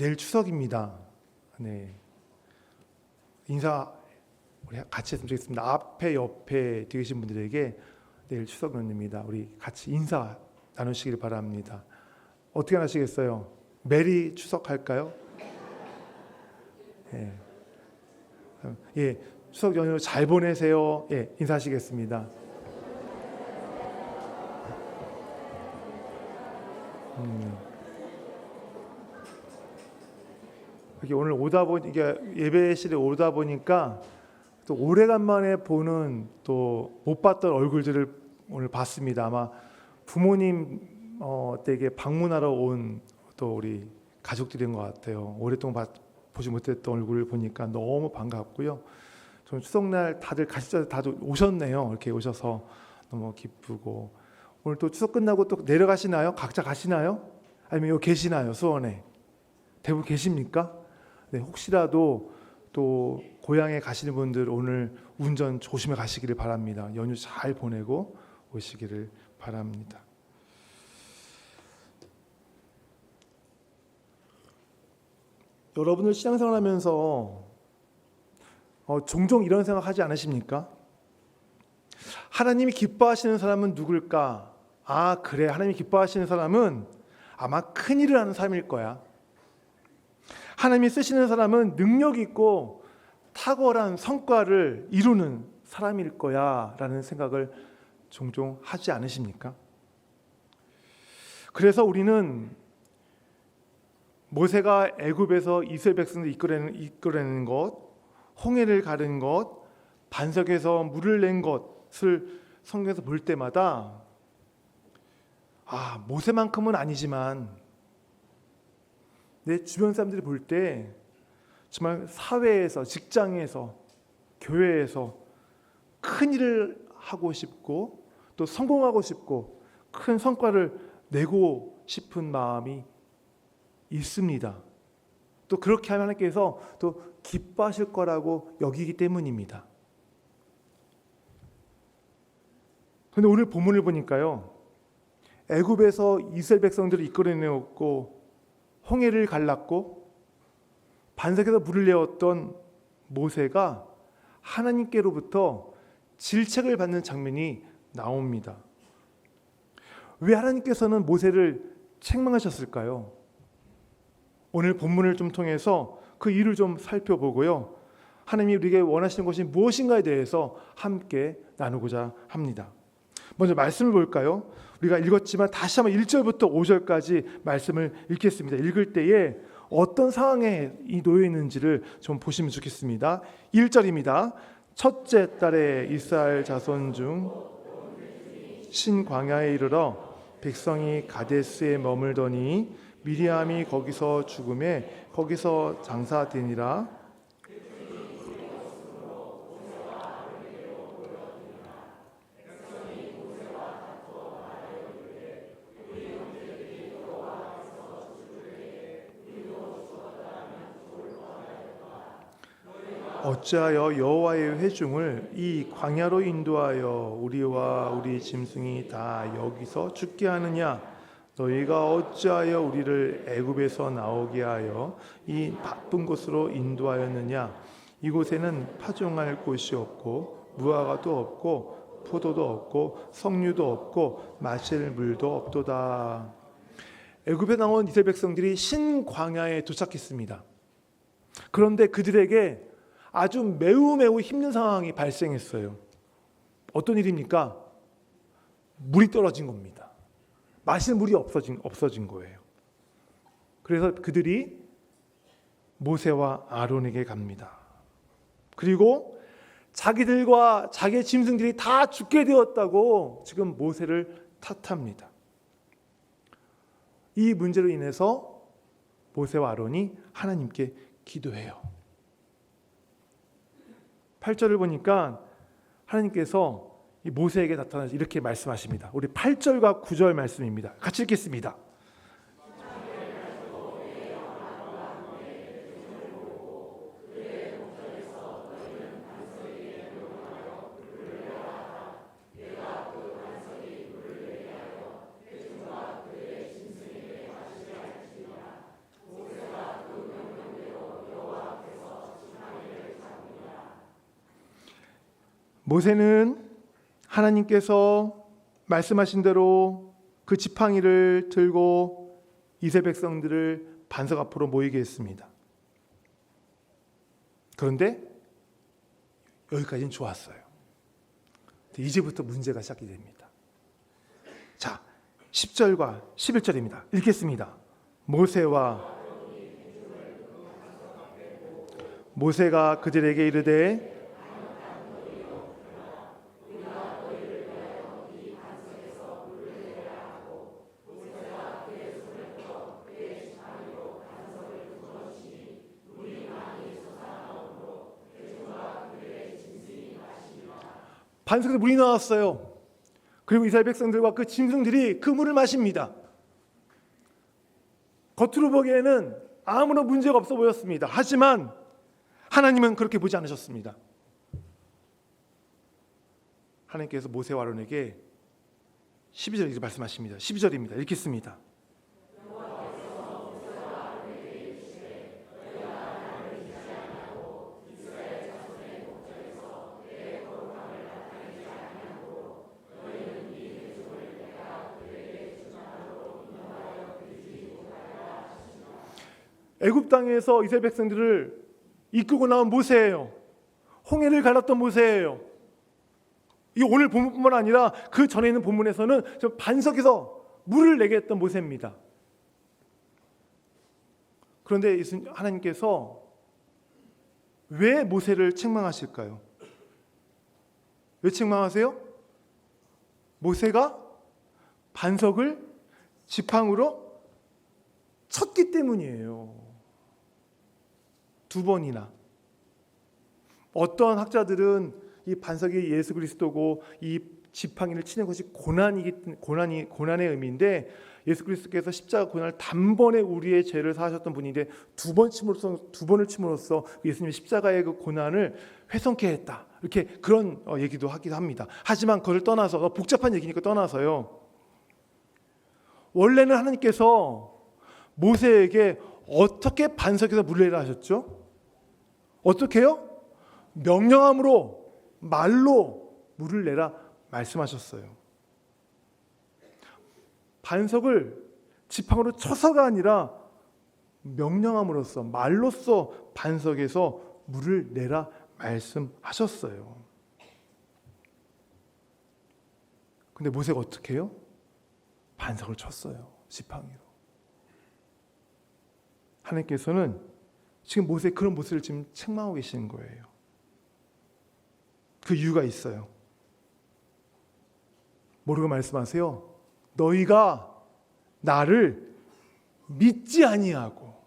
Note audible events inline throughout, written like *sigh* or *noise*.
내일 추석입니다. 네. 인사 우리 같이 했으면 좋겠습니다. 앞에 옆에 계신 분들에게 내일 추석 연휴입니다. 우리 같이 인사 나누시길 바랍니다. 어떻게 하시겠어요? 메리 추석 할까요? 예. 예. 추석 연휴 잘 보내세요. 예, 인사하시겠습니다. 음. 이게 오늘 오다 보니 이게 예배실에 오다 보니까 또 오래간만에 보는 또 못 봤던 얼굴들을 오늘 봤습니다. 아마 부모님 어, 댁에 방문하러 온 또 우리 가족들인 것 같아요. 오랫동안 봐- 보지 못했던 얼굴을 보니까 너무 반갑고요. 저는 추석날 다들 가시자 다들 오셨네요. 이렇게 오셔서 너무 기쁘고 오늘 또 추석 끝나고 또 내려가시나요? 각자 가시나요? 아니면 여기 계시나요? 수원에 대부분 계십니까? 네, 혹시라도 또 고향에 가시는 분들 오늘 운전 조심해 가시기를 바랍니다. 연휴 잘 보내고 오시기를 바랍니다. 여러분들 신앙생활하면서 어, 종종 이런 생각하지 않으십니까? 하나님이 기뻐하시는 사람은 누굴까? 아 그래 하나님이 기뻐하시는 사람은 아마 큰 일을 하는 사람일 거야. 하나님이 쓰시는 사람은 능력 있고 탁월한 성과를 이루는 사람일 거야 라는 생각을 종종 하지 않으십니까? 그래서 우리는 모세가 애굽에서 이스라엘 백성들 이끌어내는, 이끌어내는 것, 홍해를 가른 것, 반석에서 물을 낸 것을 성경에서 볼 때마다 아 모세만큼은 아니지만 내 주변 사람들이 볼 때 정말 사회에서 직장에서 교회에서 큰 일을 하고 싶고 또 성공하고 싶고 큰 성과를 내고 싶은 마음이 있습니다. 또 그렇게 하면 하나님께서 또 기뻐하실 거라고 여기기 때문입니다. 그런데 오늘 본문을 보니까요. 애굽에서 이스라엘 백성들을 이끌어내었고 홍해를 갈랐고 반석에서 물을 내었던 모세가 하나님께로부터 질책을 받는 장면이 나옵니다. 왜 하나님께서는 모세를 책망하셨을까요? 오늘 본문을 좀 통해서 그 이유를 좀 살펴보고요. 하나님이 우리에게 원하시는 것이 무엇인가에 대해서 함께 나누고자 합니다. 먼저 말씀을 볼까요? 우리가 읽었지만 다시 한번 1절부터 5절까지 말씀을 읽겠습니다. 읽을 때에 어떤 상황에 이 놓여 있는지를 좀 보시면 좋겠습니다. 1절입니다. 첫째 달에 이스라엘 자손 중 신광야에 이르러 백성이 가데스에 머물더니 미리암이 거기서 죽음에 거기서 장사되니라 어찌하여 여호와의 회중을 이 광야로 인도하여 우리와 우리 짐승이 다 여기서 죽게 하느냐? 너희가 어찌하여 우리를 애굽에서 나오게 하여 이 바쁜 곳으로 인도하였느냐? 이곳에는 파종할 곳이 없고 무화과도 없고 포도도 없고 석류도 없고 마실 물도 없도다. 애굽에 나온 이스라엘 백성들이 신광야에 도착했습니다. 그런데 그들에게 아주 매우 매우 힘든 상황이 발생했어요. 어떤 일입니까? 물이 떨어진 겁니다. 마실 물이 없어진 없어진 거예요. 그래서 그들이 모세와 아론에게 갑니다. 그리고 자기들과 자기의 짐승들이 다 죽게 되었다고 지금 모세를 탓합니다. 이 문제로 인해서 모세와 아론이 하나님께 기도해요. 8절을 보니까 하나님께서 이 모세에게 나타나서 이렇게 말씀하십니다. 우리 8절과 9절 말씀입니다. 같이 읽겠습니다. 모세는 하나님께서 말씀하신 대로 그 지팡이를 들고 이세 백성들을 반석 앞으로 모이게 했습니다. 그런데 여기까지는 좋았어요. 이제부터 문제가 시작이 됩니다. 자, 10절과 11절입니다. 읽겠습니다. 모세와 모세가 그들에게 이르되 반석에서 물이 나왔어요. 그리고 이스라엘 백성들과 그 짐승들이 그 물을 마십니다. 겉으로 보기에는 아무런 문제가 없어 보였습니다. 하지만 하나님은 그렇게 보지 않으셨습니다. 하나님께서 모세와 아론에게 12절 이렇게 말씀하십니다. 12절입니다. 읽겠습니다. 애굽 땅에서 이스라엘 백성들을 이끌고 나온 모세예요. 홍해를 갈랐던 모세예요. 이 오늘 본문뿐만 아니라 그 전에 있는 본문에서는 저 반석에서 물을 내게 했던 모세입니다. 그런데 하나님께서 왜 모세를 책망하실까요? 왜 책망하세요? 모세가 반석을 지팡으로 쳤기 때문이에요. 두 번이나. 어떠한 학자들은 이 반석이 예수 그리스도고 이 지팡이를 치는 것이 고난이기 고난이 고난의 의미인데 예수 그리스도께서 십자가 고난을 단번에 우리의 죄를 사하셨던 분인데 두 번 침으로써 두 번을 침으로써 예수님이 십자가의 그 고난을 훼손케 했다 이렇게 그런 어, 얘기도 하기도 합니다. 하지만 그걸 떠나서 어, 복잡한 얘기니까 떠나서요. 원래는 하나님께서 모세에게 어떻게 반석에서 내라 하셨죠? 어떻게요? 명령함으로 말로 물을 내라 말씀하셨어요. 반석을 지팡으로 쳐서가 아니라 명령함으로써 말로써 반석에서 물을 내라 말씀하셨어요. 근데 모세가 어떻게 해요? 반석을 쳤어요. 지팡이로. 하나님께서는 지금 모세 그런 모습을 지금 책망하고 계시는 거예요. 그 이유가 있어요. 모르고 말씀하세요. 너희가 나를 믿지 아니하고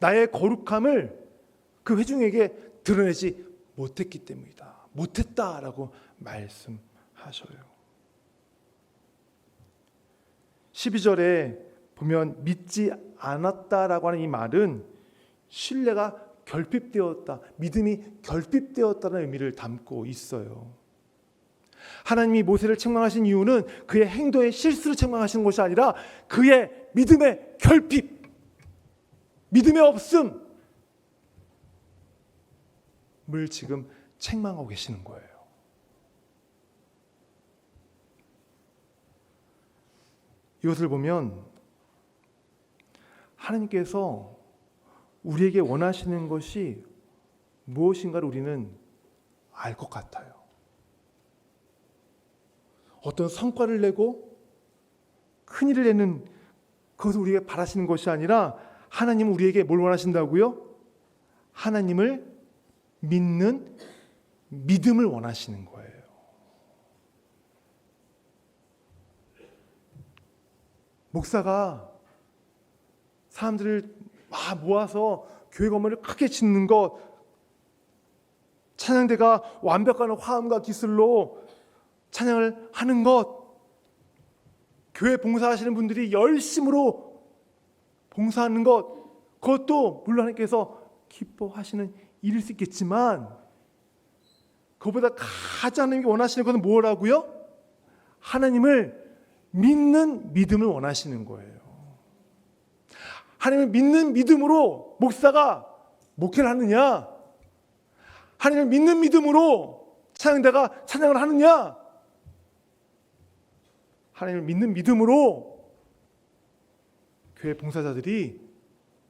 나의 거룩함을 그 회중에게 드러내지 못했기 때문이다. 못했다라고 말씀하셔요. 12절에 보면 믿지 않았다라고 하는 이 말은 신뢰가 결핍되었다, 믿음이 결핍되었다는 의미를 담고 있어요. 하나님이 모세를 책망하신 이유는 그의 행동의 실수를 책망하시는 것이 아니라 그의 믿음의 결핍, 믿음의 없음을 지금 책망하고 계시는 거예요. 이것을 보면 하나님께서 우리에게 원하시는 것이 무엇인가를 우리는 알 것 같아요. 어떤 성과를 내고 큰 일을 내는 그것을 우리에게 바라시는 것이 아니라 하나님은 우리에게 뭘 원하신다고요? 하나님을 믿는 믿음을 원하시는 거예요. 목사가 사람들을 막 모아서 교회 건물을 크게 짓는 것, 찬양대가 완벽한 화음과 기술로 찬양을 하는 것, 교회 봉사하시는 분들이 열심으로 봉사하는 것, 그것도 물론 하나님께서 기뻐하시는 일일 수 있겠지만, 그보다 가장 하나님이 원하시는 것은 뭐라고요? 하나님을 믿는 믿음을 원하시는 거예요. 하나님을 믿는 믿음으로 목사가 목회를 하느냐? 하나님을 믿는 믿음으로 찬양대가 찬양을 하느냐? 하나님을 믿는 믿음으로 교회 봉사자들이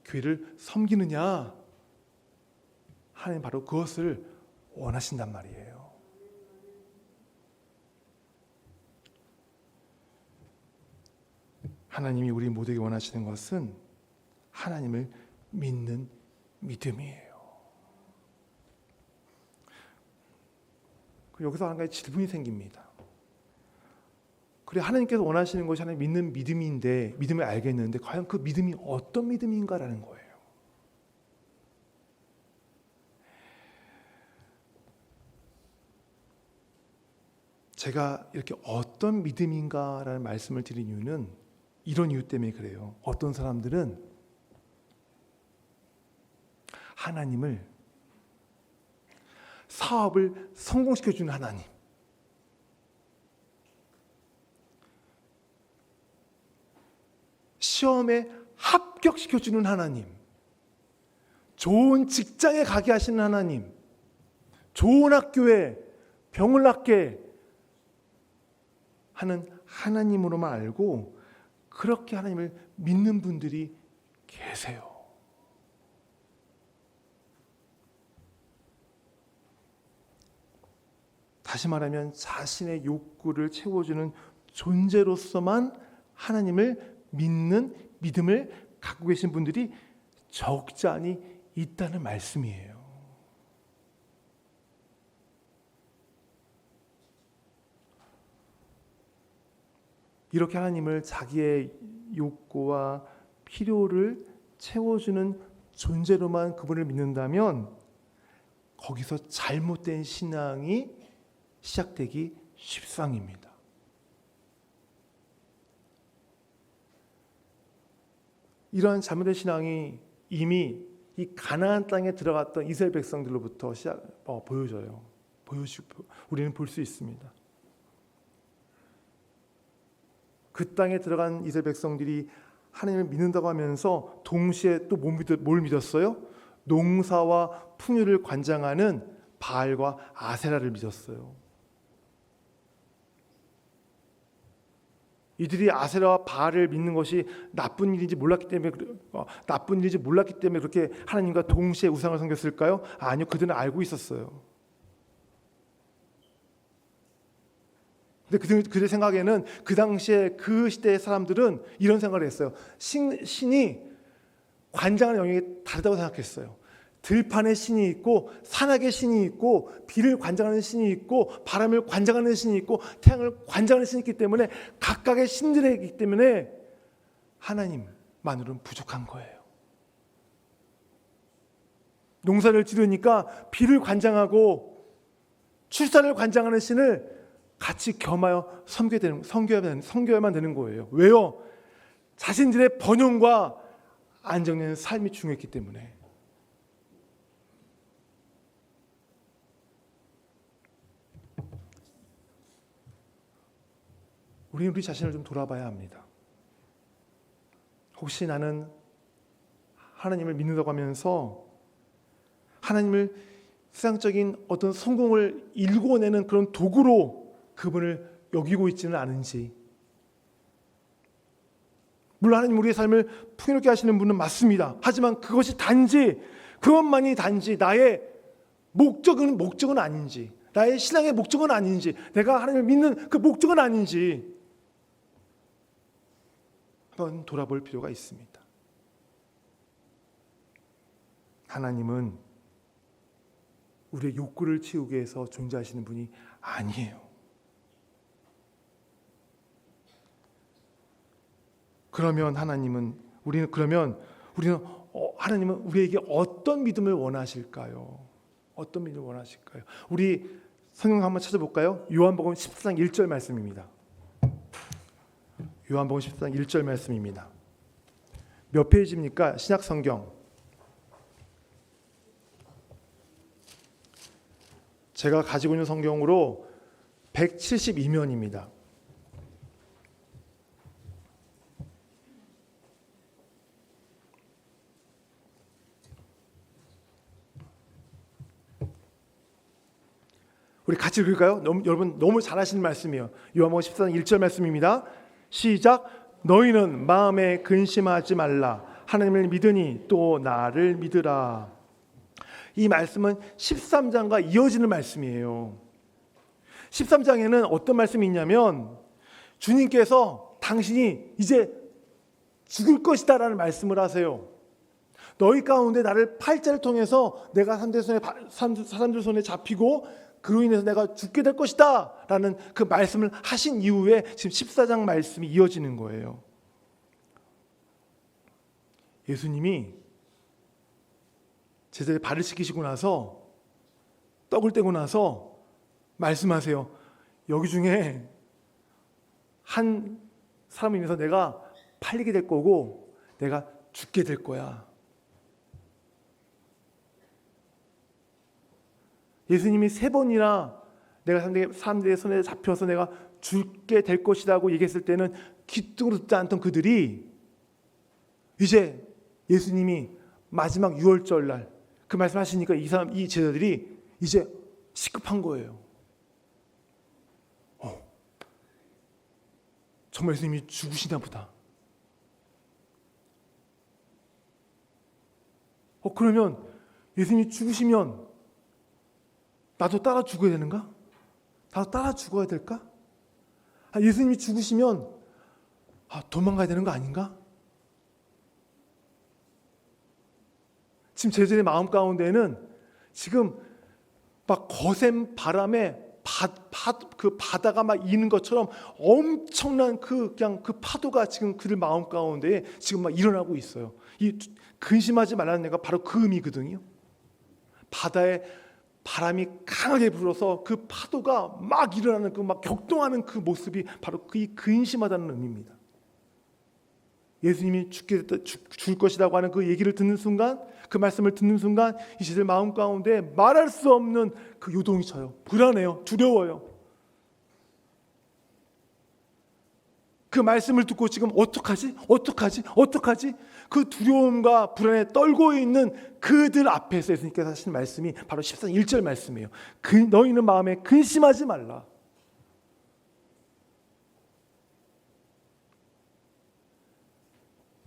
교회를 섬기느냐? 하나님 바로 그것을 원하신단 말이에요. 하나님이 우리 모두에게 원하시는 것은 하나님을 믿는 믿음이에요. 여기서 한 가지 질문이 생깁니다. 그래 하나님께서 원하시는 것이 하나님 믿는 믿음인데 믿음을 알겠는데 과연 그 믿음이 어떤 믿음인가라는 거예요. 제가 이렇게 어떤 믿음인가라는 말씀을 드린 이유는 이런 이유 때문에 그래요. 어떤 사람들은 하나님을 사업을 성공시켜 주는 하나님, 시험에 합격시켜 주는 하나님, 좋은 직장에 가게 하시는 하나님, 좋은 학교에 병을 낫게 하는 하나님으로만 알고 그렇게 하나님을 믿는 분들이 계세요. 다시 말하면 자신의 욕구를 채워주는 존재로서만 하나님을 믿는 믿음을 갖고 계신 분들이 적지 않이 있다는 말씀이에요. 이렇게 하나님을 자기의 욕구와 필요를 채워주는 존재로만 그분을 믿는다면 거기서 잘못된 신앙이 시작되기 십상입니다. 이러한 잘못된 신앙이 이미 이 가나안 땅에 들어갔던 이스라엘 백성들로부터 시작 어, 보여져요. 보여주 우리는 볼 수 있습니다. 그 땅에 들어간 이스라엘 백성들이 하나님을 믿는다고 하면서 동시에 또 뭘 믿었어요? 농사와 풍요를 관장하는 바알과 아세라를 믿었어요. 이들이 아세라와 바알을 믿는 것이 나쁜 일인지 몰랐기 때문에 어, 나쁜 일인지 몰랐기 때문에 그렇게 하나님과 동시에 우상을 섬겼을까요? 아니요, 그들은 알고 있었어요. 근데 그, 그들 생각에는 그 당시에 그 시대의 사람들은 이런 생각을 했어요. 신, 신이 관장하는 영역이 다르다고 생각했어요. 들판에 신이 있고 산악의 신이 있고 비를 관장하는 신이 있고 바람을 관장하는 신이 있고 태양을 관장하는 신이 있기 때문에 각각의 신들이기 때문에 하나님만으로는 부족한 거예요. 농사를 지르니까 비를 관장하고 출산을 관장하는 신을 같이 겸하여 섬겨야 되는, 섬겨야만, 섬겨야만 되는 거예요. 왜요? 자신들의 번영과 안정되는 삶이 중요했기 때문에. 우리는 우리 자신을 좀 돌아봐야 합니다. 혹시 나는 하나님을 믿는다고 하면서 하나님을 세상적인 어떤 성공을 일궈내는 그런 도구로 그분을 여기고 있지는 않은지 물론 하나님 우리의 삶을 풍요롭게 하시는 분은 맞습니다. 하지만 그것이 단지 그것만이 단지 나의 목적은 목적은 아닌지 나의 신앙의 목적은 아닌지 내가 하나님을 믿는 그 목적은 아닌지 한번 돌아볼 필요가 있습니다. 하나님은 우리의 욕구를 채우기 위해서 존재하시는 분이 아니에요. 그러면 하나님은 우리는 그러면 우리는 어, 하나님은 우리에게 어떤 믿음을 원하실까요? 어떤 믿음을 원하실까요? 우리 성경 한번 찾아볼까요? 요한복음 14장 1절 말씀입니다. 요한복음 14장 1절 말씀입니다. 몇 페이지입니까? 신약 성경. 제가 가지고 있는 성경으로 172면입니다. 우리 같이 읽을까요? 너무, 여러분 너무 잘하시는 말씀이에요. 요한복음 14장 1절 말씀입니다. 시작. 너희는 마음에 근심하지 말라. 하나님을 믿으니 또 나를 믿으라. 이 말씀은 13장과 이어지는 말씀이에요. 13장에는 어떤 말씀이 있냐면 주님께서 당신이 이제 죽을 것이다라는 말씀을 하세요. 너희 가운데 나를 팔자를 통해서 내가 사람들 손에 사람들 손에 잡히고 그로 인해서 내가 죽게 될 것이다 라는 그 말씀을 하신 이후에 지금 14장 말씀이 이어지는 거예요. 예수님이 제자의 발을 씻기시고 나서 떡을 떼고 나서 말씀하세요. 여기 중에 한 사람을 인해서 내가 팔리게 될 거고 내가 죽게 될 거야. 예수님이 세 번이나 내가 사람들의, 손에 잡혀서 내가 죽게 될 것이라고 얘기했을 때는 귀뚱으로 듣지 않던 그들이 이제 예수님이 마지막 유월절 날 그 말씀하시니까 이 사람 이 제자들이 이제 시급한 거예요. 어, 정말 예수님이 죽으시나 보다. 어 그러면 예수님이 죽으시면 나도 따라 죽어야 되는가? 나도 따라 죽어야 될까? 아, 예수님이 죽으시면 아, 도망가야 되는 거 아닌가? 지금 제자의 마음 가운데는 지금 막 거센 바람에 바, 바, 그 바다가 막 이는 것처럼 엄청난 그 그냥 그 파도가 지금 그들 마음 가운데 지금 막 일어나고 있어요. 이 근심하지 말라는 얘가 바로 그 의미거든요. 바다에 바람이 강하게 불어서 그 파도가 막 일어나는 그 막 격동하는 그 모습이 바로 그 근심하다는 의미입니다. 예수님이 죽게 줄 것이라고 하는 그 얘기를 듣는 순간, 그 말씀을 듣는 순간 이 시들 마음 가운데 말할 수 없는 그 요동이 쳐요. 불안해요. 두려워요. 그 말씀을 듣고 지금 어떡하지? 어떡하지? 어떡하지? 그 두려움과 불안에 떨고 있는 그들 앞에서 예수님께서 하신 말씀이 바로 14장 1절 말씀이에요. 그 너희는 마음에 근심하지 말라.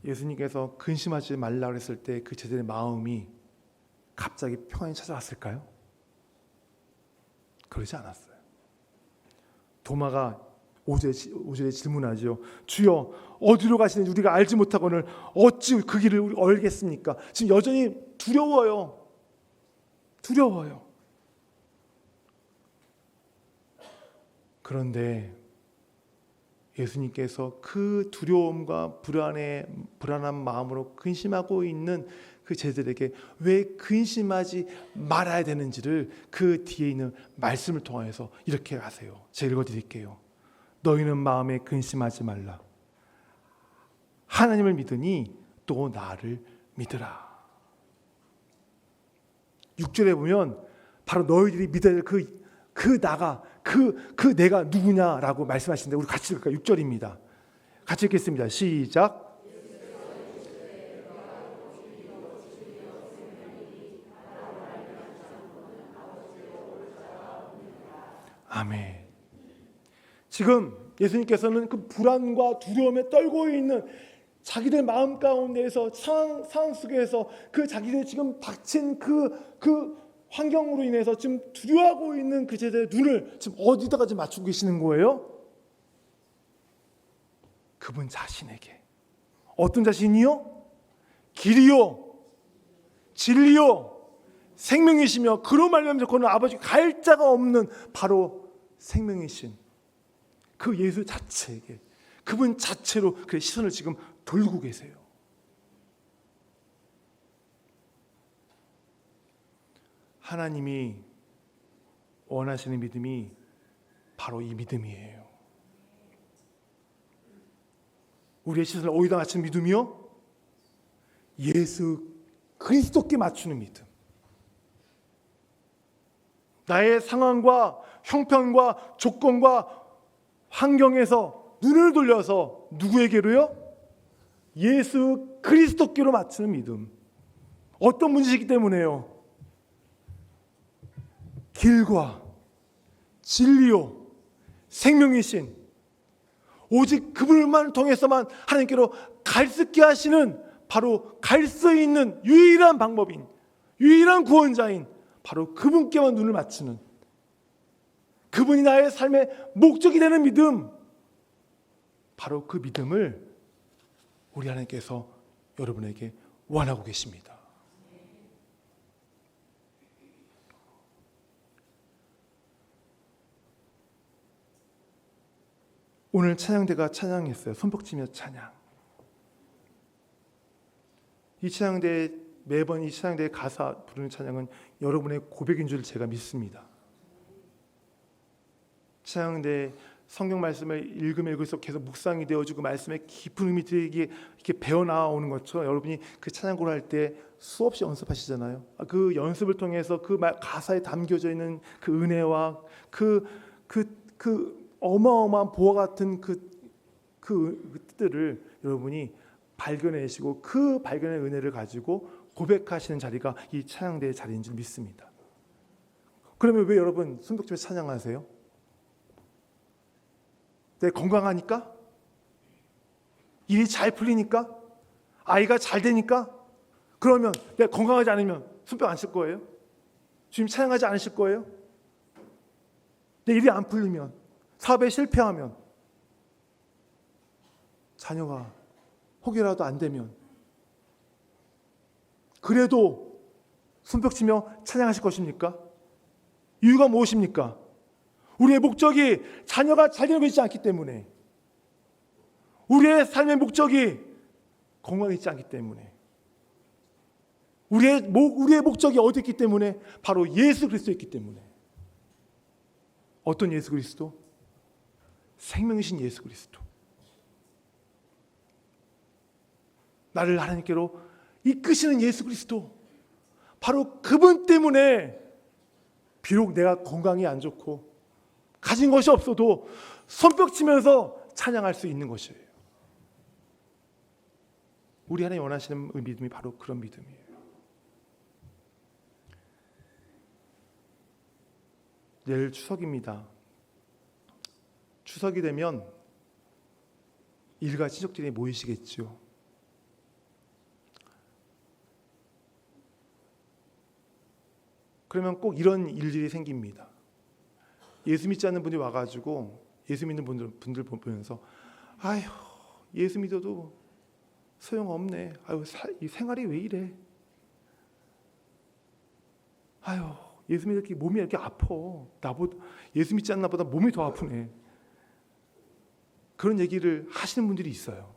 예수님께서 근심하지 말라 그랬을 때 그 제자의 마음이 갑자기 평안이 찾아왔을까요? 그러지 않았어요. 도마가 오절에 질문하죠. 주여 어디로 가시는지 우리가 알지 못하거늘 어찌 그 길을 우리 알겠습니까? 지금 여전히 두려워요. 두려워요. 그런데 예수님께서 그 두려움과 불안에 불안한 마음으로 근심하고 있는 그 제자들에게 왜 근심하지 말아야 되는지를 그 뒤에 있는 말씀을 통해서 이렇게 하세요. 제가 읽어드릴게요. 너희는 마음에 근심하지 말라. 하나님을 믿으니 또 나를 믿으라. 6절에 보면 바로 너희들이 믿어야 될 그, 그 나가, 그, 그 내가 누구냐라고 말씀하시는데 우리 같이 읽을까요? 6절입니다. 같이 읽겠습니다. 시작. 아멘. 지금 예수님께서는 그 불안과 두려움에 떨고 있는 자기들 마음 가운데에서 상황, 상황 속에서 그 자기들 지금 닥친 그, 그 환경으로 인해서 지금 두려워하고 있는 그 제자의 눈을 지금 어디다가 지금 맞추고 계시는 거예요? 그분 자신에게. 어떤 자신이요? 길이요, 진리요, 생명이시며 그로 말미암아 그는 아버지 갈 자가 없는 바로 생명이신 그 예수 자체에게 그분 자체로 그 시선을 지금 돌고 계세요. 하나님이 원하시는 믿음이 바로 이 믿음이에요. 우리의 시선을 어디다 맞추는 믿음이요? 예수 그리스도께 맞추는 믿음. 나의 상황과 형편과 조건과 환경에서 눈을 돌려서 누구에게로요? 예수 그리스도께로 맞추는 믿음. 어떤 문제이기 때문에요? 길과 진리요 생명이신 오직 그분만 통해서만 하나님께로 갈수 있게 하시는 바로 갈 수 있는 유일한 방법인 유일한 구원자인 바로 그분께만 눈을 맞추는 그분이 나의 삶의 목적이 되는 믿음 바로 그 믿음을 우리 하나님께서 여러분에게 원하고 계십니다. 오늘 찬양대가 찬양했어요. 손뼉치며 찬양. 이 찬양대 매번 이 찬양대 가사 부르는 찬양은 여러분의 고백인 줄 제가 믿습니다. 찬양대 성경 말씀을 읽으면 읽을수록 계속 묵상이 되어지고 말씀의 깊은 의미들이 이렇게 배어 나오는 것처럼 여러분이 그 찬양고를 할 때 수없이 연습하시잖아요. 아, 그 연습을 통해서 그 말- 가사에 담겨져 있는 그 은혜와 그 그, 그 어마어마한 보화 같은 그, 그, 그 뜻들을 여러분이 발견해시고 그 발견의 은혜를 가지고 고백하시는 자리가 이 찬양대의 자리인 줄 믿습니다. 그러면 왜 여러분 순덕집에 찬양하세요? 내 건강하니까? 일이 잘 풀리니까? 아이가 잘 되니까? 그러면 내가 건강하지 않으면 손뼉 안칠 거예요? 주님 찬양하지 않으실 거예요? 내 일이 안 풀리면 사업에 실패하면 자녀가 혹여라도 안 되면 그래도 손뼉치며 찬양하실 것입니까? 이유가 무엇입니까? 우리의 목적이 자녀가 잘 되고 있지 않기 때문에 우리의 삶의 목적이 건강이 있지 않기 때문에 우리의 목 우리의 목적이 어디 있기 때문에 바로 예수 그리스도에 있기 때문에 어떤 예수 그리스도? 생명이신 예수 그리스도. 나를 하나님께로 이끄시는 예수 그리스도. 바로 그분 때문에 비록 내가 건강이 안 좋고 가진 것이 없어도 손뼉 치면서 찬양할 수 있는 것이에요. 우리 하나님 원하시는 믿음이 바로 그런 믿음이에요. 내일 추석입니다. 추석이 되면 일가 친척들이 모이시겠죠. 그러면 꼭 이런 일들이 생깁니다. 예수 믿지 않는 분이 와가지고 예수 믿는 분들 분들 보면서 아휴 예수 믿어도 소용 없네. 아유 사, 이 생활이 왜 이래? 아유 예수 믿을 몸이 이렇게 아파. 나보다 예수 믿지 않는 나보다 몸이 더 아프네. 그런 얘기를 하시는 분들이 있어요.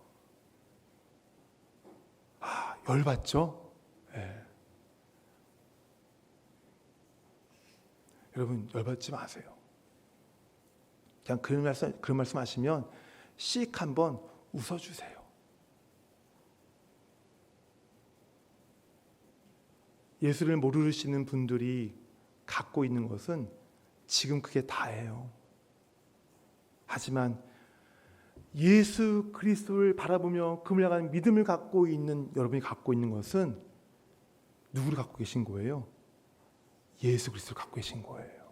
아 열받죠? 예. 여러분 열받지 마세요. 그냥 그런 말씀 그런 말씀 하시면 씩 한번 웃어주세요. 예수를 모르시는 분들이 갖고 있는 것은 지금 그게 다예요. 하지만 예수 그리스도를 바라보며 그를 향한 믿음을 갖고 있는 여러분이 갖고 있는 것은 누구를 갖고 계신 거예요? 예수 그리스도를 갖고 계신 거예요.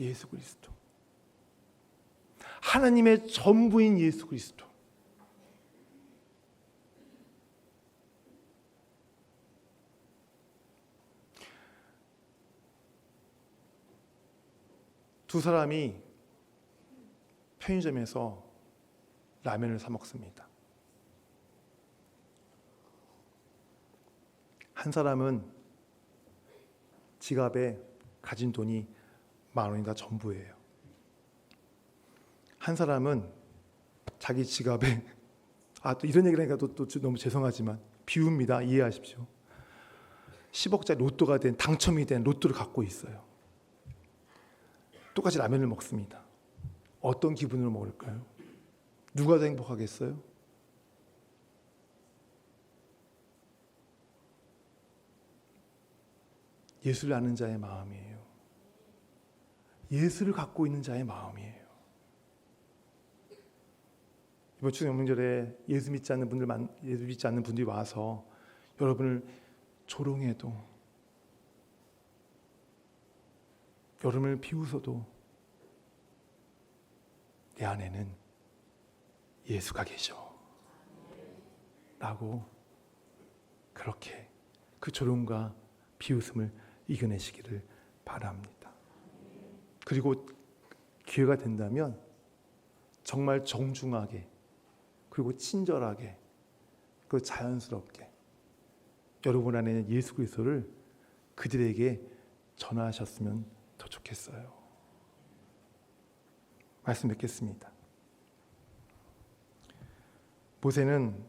예수 그리스도. 하나님의 전부인 예수 그리스도. 두 사람이 편의점에서 라면을 사 먹습니다. 한 사람은 지갑에 가진 돈이 만 원이 다 전부예요. 한 사람은 자기 지갑에 *laughs* 아 또 이런 얘기를 하니까 또, 또 너무 죄송하지만 비유입니다. 이해하십시오. 10억짜리 로또가 된 당첨이 된 로또를 갖고 있어요. 똑같이 라면을 먹습니다. 어떤 기분으로 먹을까요? 누가 더 행복하겠어요? 예수를 아는 자의 마음이에요. 예수를 갖고 있는 자의 마음이에요. 이번 추석 명절에 예수 믿지 않는 분들 예수 믿지 않는 분들이 와서 여러분을 조롱해도 여름을 비웃어도 내 안에는 예수가 계셔. 라고 그렇게 그 조롱과 비웃음을 이겨내시기를 바랍니다. 그리고 기회가 된다면 정말 정중하게 그리고 친절하게 그 자연스럽게 여러분 안에는 예수 그리스도를 그들에게 전하셨으면 더 좋겠어요. 말씀 뵙겠습니다. 모세는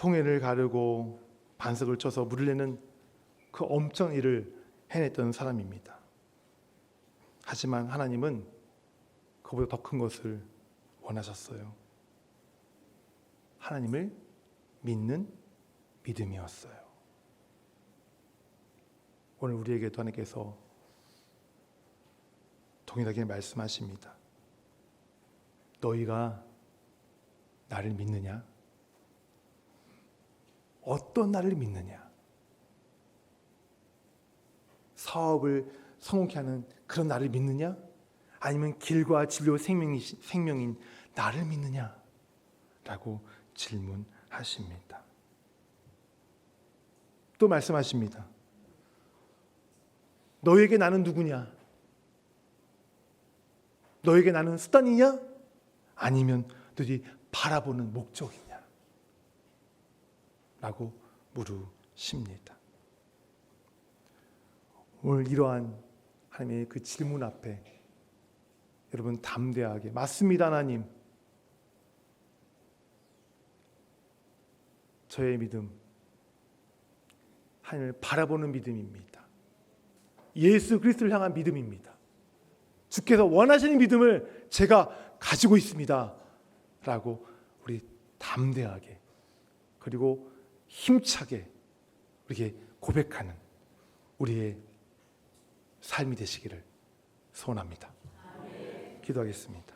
홍해를 가르고 반석을 쳐서 물을 내는 그 엄청 일을 해냈던 사람입니다. 하지만 하나님은 그보다 더 큰 것을 원하셨어요. 하나님을 믿는 믿음이었어요. 오늘 우리에게도 하나님께서 동일하게 말씀하십니다. 너희가 나를 믿느냐? 어떤 나를 믿느냐? 사업을 성공케 하는 그런 나를 믿느냐? 아니면 길과 진료 생명이, 생명인 나를 믿느냐? 라고 질문하십니다. 또 말씀하십니다. 너에게 나는 누구냐? 너에게 나는 수단이냐? 아니면 너희 바라보는 목적이냐? 라고 물으십니다. 오늘 이러한 하나님의 그 질문 앞에 여러분 담대하게 맞습니다 하나님 저의 믿음 하나님을 바라보는 믿음입니다. 예수 그리스도를 향한 믿음입니다. 주께서 원하시는 믿음을 제가 가지고 있습니다. 라고 우리 담대하게 그리고 힘차게 우리에게 고백하는 우리의 삶이 되시기를 소원합니다. 기도하겠습니다.